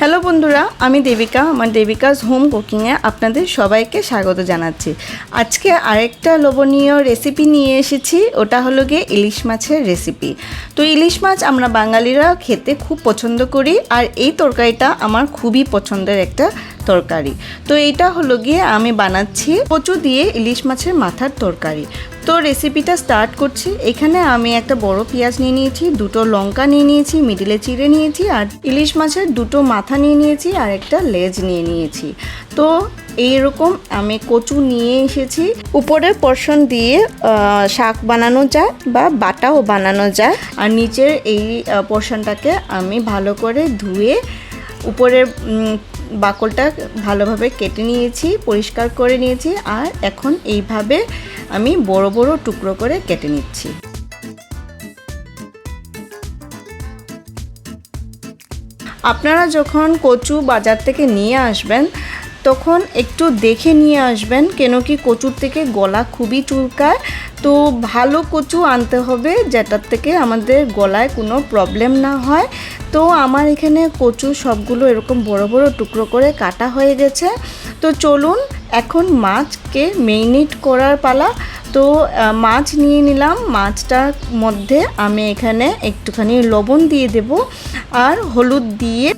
Hello বন্ধুরা, আমি দেবিকা, আমার দেবিকাস হোম কুকিংয়ে আপনাদের সবাইকে স্বাগত জানাচ্ছি। আজকে আরেকটা লোভনীয় রেসিপি নিয়ে এসেছি, ওটা হলো গিয়ে ইলিশ মাছের রেসিপি তো ইলিশ মাছ আমরা বাঙালিরা খেতে খুব পছন্দ করি, আর এই তরকারিটা আমার খুবই পছন্দের একটা তরকারি। তো এটা হলো গিয়ে আমি বানাচ্ছি কচু দিয়ে ইলিশ মাছের মাথার তরকারি। তো রেসিপিটা স্টার্ট করছি। এখানে আমি একটা বড় পেঁয়াজ নিয়ে নিয়েছি, দুটো লঙ্কা নিয়ে নিয়েছি মিডিলে চিড়ে নিয়েছি, আর ইলিশ মাছের দুটো মাথা নিয়ে নিয়েছি, আর একটা লেজ নিয়ে নিয়েছি। তো এইরকম আমি কচু নিয়ে এসেছি। উপরের পোর্শন দিয়ে শাক বানানো যায় বা বাটাও বানানো যায়। আর নিচের এই পোর্শনটাকে আমি ভালো করে ধুয়ে, উপরের বাকলটা ভালোভাবে কেটে নিয়েছি, পরিষ্কার করে নিয়েছি আর এখন এইভাবে আমি বড় বড় টুকরো করে কেটে নিচ্ছি। আপনারা যখন কচু বাজার থেকে নিয়ে আসবেন, তখন একটু দেখে নিয়ে আসবেন কেন কি কচুর থেকে গলা খুবই চুলকায় তো ভালো কচু আনতে হবে, যেটার থেকে আমাদের গলায় কোনো প্রবলেম না হয়। তো আমার এখানে কচু সবগুলো এরকম বড় বড় টুকরো করে কাটা হয়ে গেছে। তো চলুন, এখন মাছকে মেরিনেট করার পালা। তো মাছ নিয়ে নিলাম। মাছটার মধ্যে আমি এখানে একটুখানি লবণ দিয়ে দেব আর হলুদ দিয়ে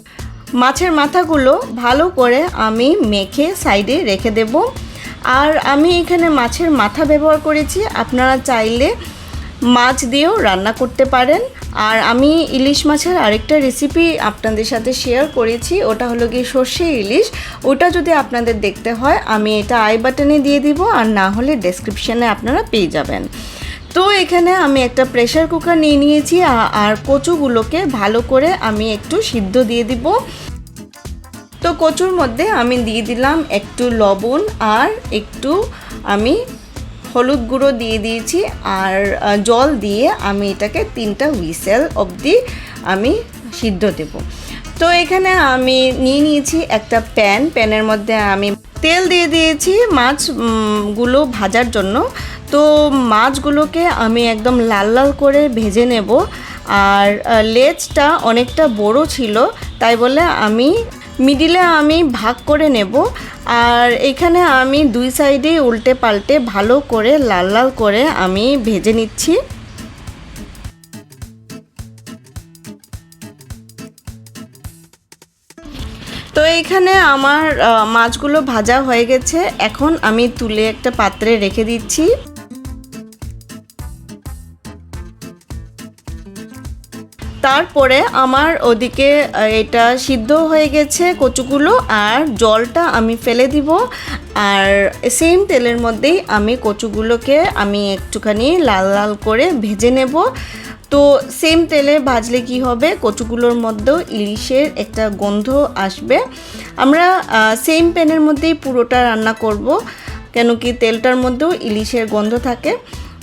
মাছের মাথাগুলো ভালো করে আমি মেখে সাইডে রেখে দেব। আর আমি এখানে মাছের মাথা ব্যবহার করেছি। আপনারা চাইলে মাছ দিয়েও রান্না করতে পারেন। আর আমি ইলিশ মাছের আরেকটা রেসিপি আপনাদের সাথে শেয়ার করেছি, ওটা হলো গিয়ে সর্ষে ইলিশ। ওটা যদি আপনাদের দেখতে হয়, আমি এটা আই বাটনে দিয়ে দিব আর না হলে ডেসক্রিপশানে আপনারা পেয়ে যাবেন। তো এখানে আমি একটা প্রেশার কুকার নিয়ে নিয়েছি আর কচুগুলোকে ভালো করে আমি একটু সিদ্ধ দিয়ে দিব। তো কচুর মধ্যে আমি দিয়ে দিলাম একটু লবণ আর একটু আমি হলুদ গুঁড়ো দিয়ে দিয়েছি আর জল দিয়ে আমি এটাকে তিনটা হুইসেল অবধি আমি সিদ্ধ দেব। তো এখানে আমি নিয়ে নিয়েছি একটা প্যান, প্যানের মধ্যে আমি তেল দিয়ে দিয়েছি মাছগুলো ভাজার জন্য। তো মাছগুলোকে আমি একদম লাল লাল করে ভেজে নেব। আর লেজটা অনেকটা বড় ছিল, তাই বলে আমি মিডিলে আমি ভাগ করে নেব। আর এখানে আমি দুই সাইডে উল্টে পাল্টে ভালো করে লাল লাল করে আমি ভেজে নিচ্ছি। তো এইখানে আমার মাছগুলো ভাজা হয়ে গেছে। এখন আমি তুলে একটা পাত্রে রেখে দিচ্ছি। তারপরে আমার ওদিকে, এটা সিদ্ধ হয়ে গেছে কচুগুলো আর জলটা আমি ফেলে দিব। আর সেম তেলের মধ্যেই আমি কচুগুলোকে আমি একটুখানি লাল লাল করে ভেজে নেব। তো সেম তেলে ভাজলে কি হবে? কচুগুলোর মধ্যেও ইলিশের একটা গন্ধ আসবে। আমরা সেম প্যানের মধ্যেই পুরোটা রান্না করব, কেন কি তেলটার মধ্যেও ইলিশের গন্ধ থাকে।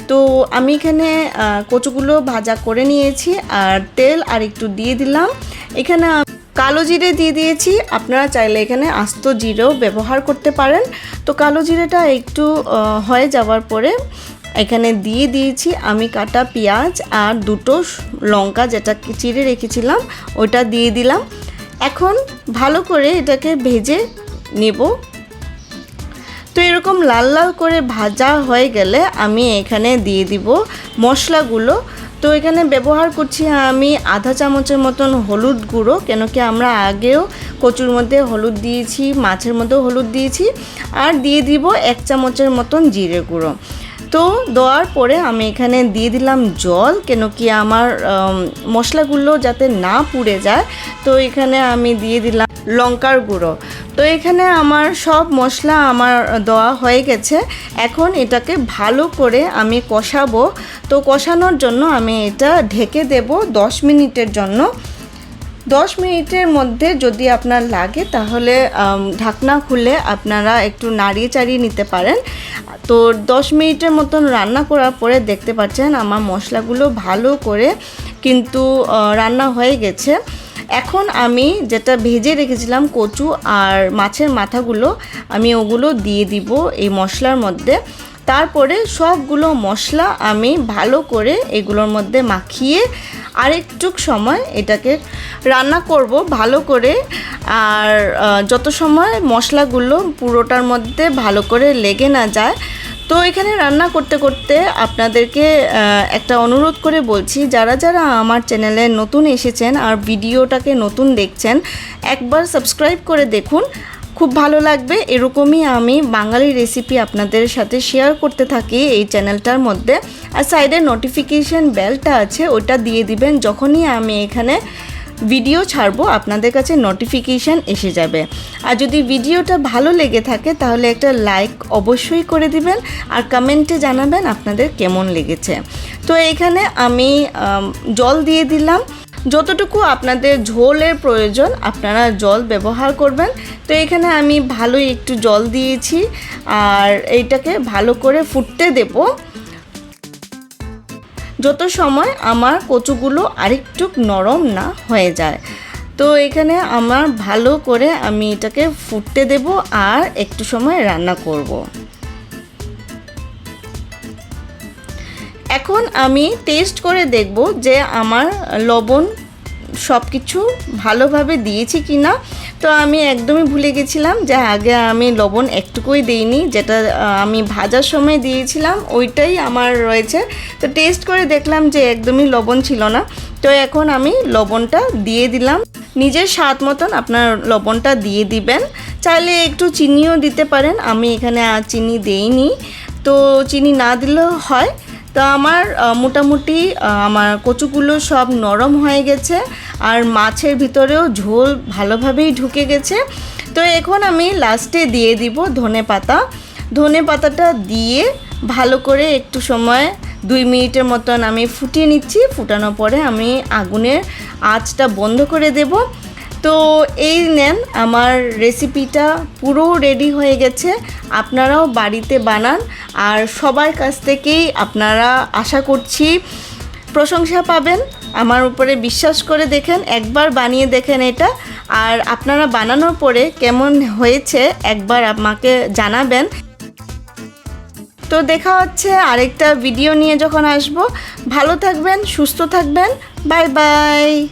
তো আমি এখানে কচুগুলো ভাজা করে নিয়েছি আর তেল আর একটু দিয়ে দিলাম। এখানে কালো জিরে দিয়ে দিয়েছি। আপনারা চাইলে এখানে আস্ত জিরেও ব্যবহার করতে পারেন। তো কালো জিরেটা একটু হয়ে যাওয়ার পরে এখানে দিয়ে দিয়েছি আমি কাটা পেঁয়াজ আর দুটো লঙ্কা যেটা চিড়ে রেখেছিলাম, ওটা দিয়ে দিলাম। এখন ভালো করে এটাকে ভেজে নেব। তো এরকম লাল লাল করে ভাজা হয়ে গেলে আমি এখানে দিয়ে দিব মশলাগুলো। তো এখানে ব্যবহার করছি আমি আধা চামচের মতন হলুদ গুঁড়ো, কেন কি আমরা আগেও কচুর মধ্যে হলুদ দিয়েছি, মাছের মধ্যেও হলুদ দিয়েছি, আর দিয়ে দিব এক চামচের মতন জিরে গুঁড়ো। তো দেওয়ার পরে আমি এখানে দিয়ে দিলাম জল, কেন কি আমার মশলাগুলো যাতে না পুড়ে যায়। তো এখানে আমি দিয়ে দিলাম লঙ্কার গুঁড়ো। তো এখানে আমার সব মশলা আমার দেওয়া হয়ে গেছে। এখন এটাকে ভালো করে আমি কষাবো। তো কষানোর জন্য আমি এটা ঢেকে দেব দশ মিনিটের জন্য। দশ মিনিটের মধ্যে যদি আপনার লাগে তাহলে ঢাকনা খুলে আপনারা একটু নাড়িয়ে চাড়িয়ে নিতে পারেন। তো দশ মিনিটের মতন রান্না করার পরে দেখতে পাচ্ছেন আমার মশলাগুলো ভালো করে কিন্তু রান্না হয়ে গেছে। এখন আমি যেটা ভেজে রেখেছিলাম কচু আর মাছের মাথাগুলো, আমি ওগুলো দিয়ে দিব এই মশলার মধ্যে। তারপরে সবগুলো মশলা আমি ভালো করে এগুলোর মধ্যে মাখিয়ে আরেকটু সময় এটাকে রান্না করব ভালো করে। আর যত সময় মশলাগুলো পুরোটার মধ্যে ভালো করে লেগে না যায় তো এখানে রান্না করতে করতে আপনাদেরকে একটা অনুরোধ করে বলছি, যারা যারা আমার চ্যানেলে নতুন এসেছেন আর ভিডিওটাকে নতুন দেখছেন, একবার সাবস্ক্রাইব করে দেখুন। খুব ভালো লাগবে। এরকমই আমি বাঙালি রেসিপি আপনাদের সাথে শেয়ার করতে থাকি এই চ্যানেলটার মধ্যে। আর সাইডে নোটিফিকেশন বেলটা আছে, ওটা দিয়ে দিবেন। যখনই আমি এখানে ভিডিও ছাড়বো, আপনাদের কাছে নোটিফিকেশান এসে যাবে। আর যদি ভিডিওটা ভালো লেগে থাকে, তাহলে একটা লাইক অবশ্যই করে দিবেন আর কমেন্টে জানাবেন আপনাদের কেমন লেগেছে। তো এইখানে আমি, জল দিয়ে দিলাম। যতটুকু আপনাদের ঝোলের প্রয়োজন, আপনারা জল ব্যবহার করবেন। তো এখানে আমি ভালোই একটু জল দিয়েছি, আর এইটাকে ভালো করে ফুটতে দেবো। যত সময় আমার কচুগুলো আরেকটু নরম না হয়ে যায় তো এখানে আমার ভালো করে আমি এটাকে ফুটতে দেব আর একটু সময় রান্না করব। এখন আমি টেস্ট করে দেখব যে আমার লবণ সব কিছু ভালোভাবে দিয়েছি কি না তো আমি একদমই ভুলে গেছিলাম যে আগে আমি লবণ একটুকুই দিইনি, যেটা আমি ভাজার সময় দিয়েছিলাম, ওইটাই আমার রয়েছে। তো টেস্ট করে দেখলাম যে একদমই লবণ ছিল না। তো এখন আমি লবণটা দিয়ে দিলাম। নিজের স্বাদ মতন আপনার লবণটা দিয়ে দিবেন। চাইলে একটু চিনিও দিতে পারেন, আমি এখানে আর চিনি দেইনি। তো চিনি না দিলেও হয়। তো আমার মোটামুটি আমার কচুগুলো সব নরম হয়ে গেছে আর মাছের ভিতরেও ঝোল ভালোভাবেই ঢুকে গেছে। তো এখন আমি লাস্টে দিয়ে দিব ধনে পাতা। ধনে পাতাটা দিয়ে ভালো করে একটু সময় দুই মিনিটের মতন আমি ফুটিয়ে নিচ্ছি। ফুটানোর পরে আমি আগুনের আঁচটা বন্ধ করে দেবো। তো এই নেন, আমার রেসিপিটা পুরো রেডি হয়ে গেছে। আপনারাও বাড়িতে বানান। আর সবার কাছ থেকেই আপনারা আশা করছি প্রশংসা পাবেন। আমার উপরে বিশ্বাস করে দেখেন, একবার বানিয়ে দেখেন এটা। আর আপনারা বানানোর পরে কেমন হয়েছে একবার আমাকে জানাবেন। তো দেখা হচ্ছে আরেকটা ভিডিও নিয়ে যখন আসব। ভালো থাকবেন, সুস্থ থাকবেন। Bye bye.